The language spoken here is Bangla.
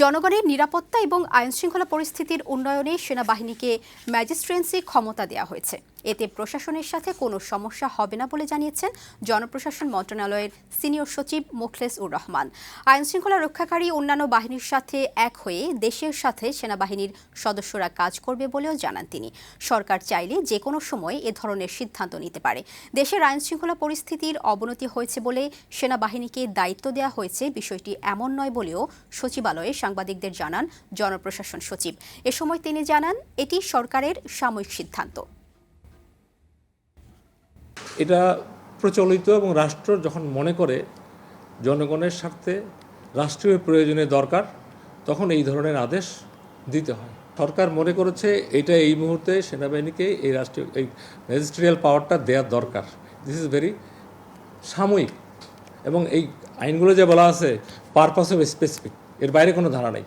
জনগণের নিরাপত্তা এবং আইনশৃঙ্খলা পরিস্থিতির উন্নয়নে সেনাবাহিনীকে ম্যাজিস্ট্রেন্সি ক্ষমতা দেওয়া হয়েছে। এতে প্রশাসনের সাথে কোনো সমস্যা হবে না বলে জানিয়েছেন জনপ্রশাসন মন্ত্রণালয়ের সিনিয়র সচিব মুখলেস উর রহমান। আইনশৃঙ্খলা রক্ষাকারী অন্যান্য বাহিনীর সাথে এক হয়ে দেশের সাথে সেনাবাহিনীর সদস্যরা কাজ করবে বলেও জানান তিনি। সরকার চাইলে যে কোনো সময় এ ধরনের সিদ্ধান্ত নিতে পারে। দেশের আইনশৃঙ্খলা পরিস্থিতির অবনতি হয়েছে বলে সেনাবাহিনীকে দায়িত্ব দেওয়া হয়েছে। বিষয়টি এমন নয় বলেও সচিবালয়ে সাংবাদিকদের জানান জনপ্রশাসন সচিব। এ সময় তিনি জানান, এটি সরকারের সাময়িক সিদ্ধান্ত। এটা প্রচলিত এবং রাষ্ট্র যখন মনে করে জনগণের স্বার্থে রাষ্ট্রীয় প্রয়োজনে দরকার, তখন এই ধরনের আদেশ দিতে হয়। সরকার মনে করেছে এটা এই মুহূর্তে সেনাবাহিনীকে এই রাষ্ট্রীয়, এই ম্যাজিস্ট্রিয়াল পাওয়ারটা দেওয়ার দরকার। দিস ইজ ভেরি সাময়িক এবং এই আইনগুলো যে বলা আছে পারপাস অফ স্পেসিফিক এর বাইরে কোনো ধারা নেই।